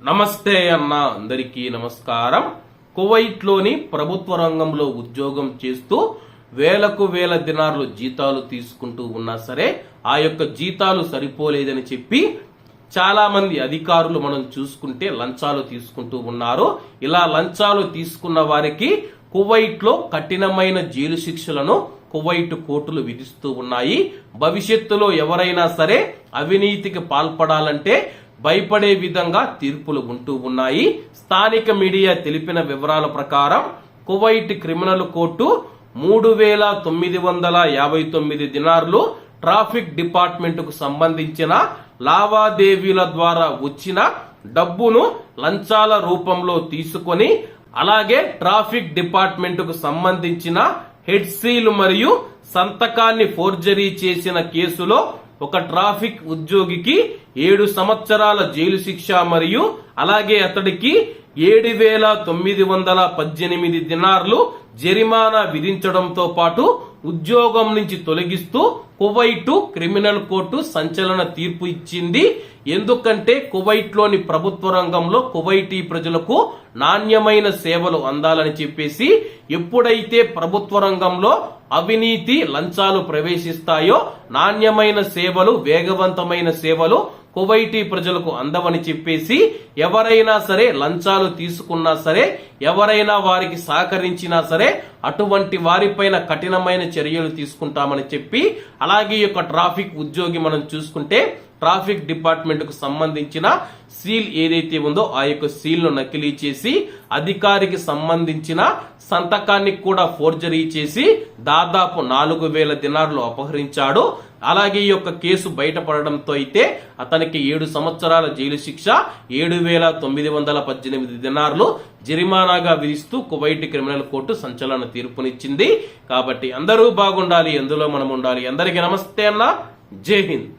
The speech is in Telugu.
నమస్తే అన్న అందరికీ నమస్కారం. కువైట్లోని ప్రభుత్వ రంగంలో ఉద్యోగం చేస్తూ వేలకు వేల దినార్లు జీతాలు తీసుకుంటూ ఉన్నా సరే ఆ యొక్క జీతాలు సరిపోలేదని చెప్పి చాలా మంది అధికారులు మనం చూసుకుంటే లంచాలు తీసుకుంటూ ఉన్నారు. ఇలా లంచాలు తీసుకున్న వారికి కువైట్లో కఠినమైన జైలు శిక్షలను కువైట్ కోర్టులు విధిస్తూ ఉన్నాయి. భవిష్యత్తులో ఎవరైనా సరే అవినీతికి పాల్పడాలంటే భయపడే విధంగా తీర్పులు ఉంటూ ఉన్నాయి. స్థానిక మీడియా తెలిపిన వివరాల ప్రకారం కువైట్ క్రిమినల్ కోర్టు మూడు వేల తొమ్మిది వందల యాభై తొమ్మిది దినార్లు ట్రాఫిక్ డిపార్ట్మెంట్కు సంబంధించిన లావాదేవీల ద్వారా వచ్చిన డబ్బును లంచాల రూపంలో తీసుకొని అలాగే ట్రాఫిక్ డిపార్ట్మెంట్కు సంబంధించిన హెడ్ సీల్ మరియు సంతకాన్ని ఫోర్జరీ చేసిన కేసులో ఒక ట్రాఫిక్ ఉద్యోగికి ఏడు సంవత్సరాల జైలు శిక్ష మరియు అలాగే అతడికి ఏడు వేల తొమ్మిది వందల పద్దెనిమిది దినార్లు జరిమానా విధించడంతో పాటు ఉద్యోగం నుంచి తొలగిస్తూ కువైట్ క్రిమినల్ కోర్టు సంచలన తీర్పు ఇచ్చింది. ఎందుకంటే కువైట్లోని ప్రభుత్వ రంగంలో కువైటీ ప్రజలకు నాణ్యమైన సేవలు అందాలని చెప్పేసి ఎప్పుడైతే ప్రభుత్వ రంగంలో అవినీతి లంచాలు ప్రవేశిస్తాయో నాణ్యమైన సేవలు వేగవంతమైన సేవలు కువైటీ ప్రజలకు అందవని చెప్పేసి ఎవరైనా సరే లంచాలు తీసుకున్నా సరే ఎవరైనా వారికి సహకరించినా సరే అటువంటి వారిపైన కఠినమైన చర్యలు తీసుకుంటామని చెప్పి అలాగే ఈ యొక్క ట్రాఫిక్ ఉద్యోగి మనం చూసుకుంటే ట్రాఫిక్ డిపార్ట్మెంట్కు సంబంధించిన సీల్ ఏదైతే ఉందో ఆ యొక్క సీల్ను నకిలీ చేసి అధికారికి సంబంధించిన సంతకాన్ని కూడా ఫోర్జరీ చేసి దాదాపు నాలుగు వేల దినార్లు అపహరించాడు. అలాగే ఈ యొక్క కేసు బయటపడడంతో అయితే అతనికి ఏడు సంవత్సరాల జైలు శిక్ష ఏడు వేల తొమ్మిది వందల పద్దెనిమిది దినార్లు జరిమానాగా విధిస్తూ కువైట్ క్రిమినల్ కోర్టు సంచలన తీర్పునిచ్చింది. కాబట్టి అందరూ బాగుండాలి ఎందులో మనం ఉండాలి. అందరికీ నమస్తే అన్న. జై హింద్.